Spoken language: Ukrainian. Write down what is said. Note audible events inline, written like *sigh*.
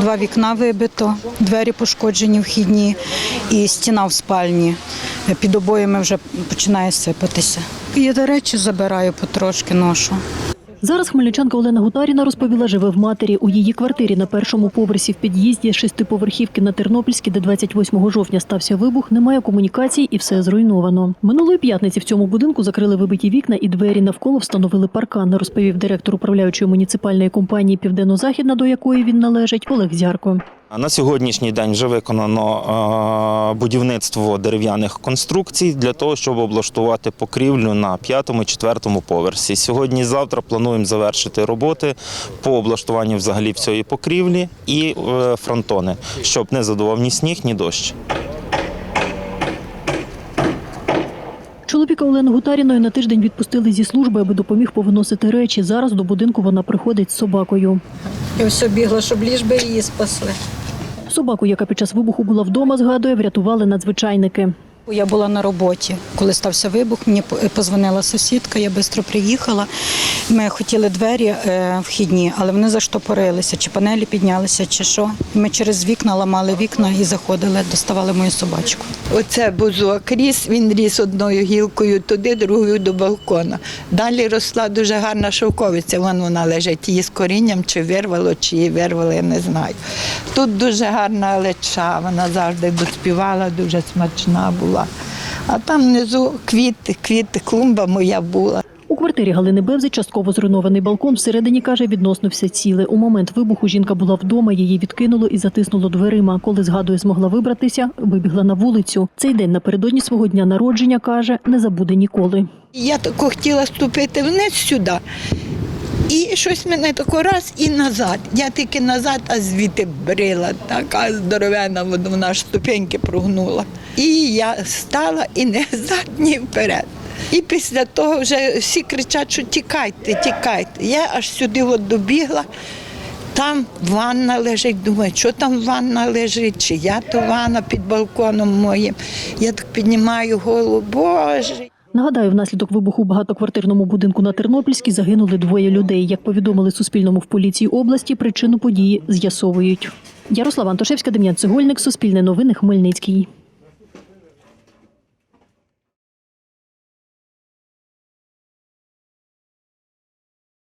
Два вікна вибито, двері пошкоджені вхідні і стіна в спальні. Під обоями вже починає сипатися. Я до речі забираю потрошки ношу. Зараз хмельничанка Олена Гутаріна розповіла, живе в матері у її квартирі на першому поверсі в під'їзді шестиповерхівки на Тернопільській, де 28 жовтня стався вибух. Немає комунікацій і все зруйновано. Минулої п'ятниці в цьому будинку закрили вибиті вікна і двері навколо встановили паркан, розповів директор управляючої муніципальної компанії Південно-Західна, до якої він належить, Олег Зярко. На сьогоднішній день вже виконано е, будівництво дерев'яних конструкцій для того, щоб облаштувати покрівлю на п'ятому четвертому поверсі. Сьогодні і завтра плануємо завершити роботи по облаштуванню взагалі всієї покрівлі і е, фронтони, щоб не задував ні сніг, ні дощ. Чоловіка Олени Гутаріної на тиждень відпустили зі служби, аби допоміг повиносити речі. Зараз до будинку вона приходить з собакою. І все бігла, щоб ліж би її спасли. Собаку, яка під час вибуху була вдома, згадує, врятували надзвичайники. Я була на роботі, коли стався вибух. Мені позвонила сусідка, я швидко приїхала. Ми хотіли двері е, вхідні, але вони заштопорилися, чи панелі піднялися, чи що. Ми через вікна ламали вікна і заходили, доставали мою собачку. Оце бузок ріс, він ріс одною гілкою туди, другою до балкона. Далі росла дуже гарна шовковиця, вон вона лежить. Її з корінням чи вирвало, чи її вирвало, я не знаю. Тут дуже гарна леча, вона завжди доспівала, дуже смачна була. А там внизу квіти, квіти, клумба моя була. У квартирі Галини Бевзи частково зруйнований балкон. Всередині каже, відносно все ціле. У момент вибуху жінка була вдома, її відкинуло і затиснуло дверима. Коли згадує, змогла вибратися, вибігла на вулицю. Цей день напередодні свого дня народження каже, не забуде ніколи. Я тако хотіла ступити вниз сюди. І щось мене тако раз і назад. Я тільки назад, а звідти брила, така здоровена, вона аж ступеньки прогнула. І я стала і не *laughs* взад, ні вперед. І після того вже всі кричать, що тікайте, тікайте. Я аж сюди от добігла. Там ванна лежить, думаю, що там ванна лежить, чи я то ванна під балконом моїм. Я так піднімаю голову, Боже. Нагадаю, внаслідок вибуху в багатоквартирному будинку на Тернопільській загинули двоє людей. Як повідомили Суспільному в поліції області, причину події з'ясовують. Ярослава Антошевська, Дем'ян Цегольник, Суспільне новини, Хмельницький.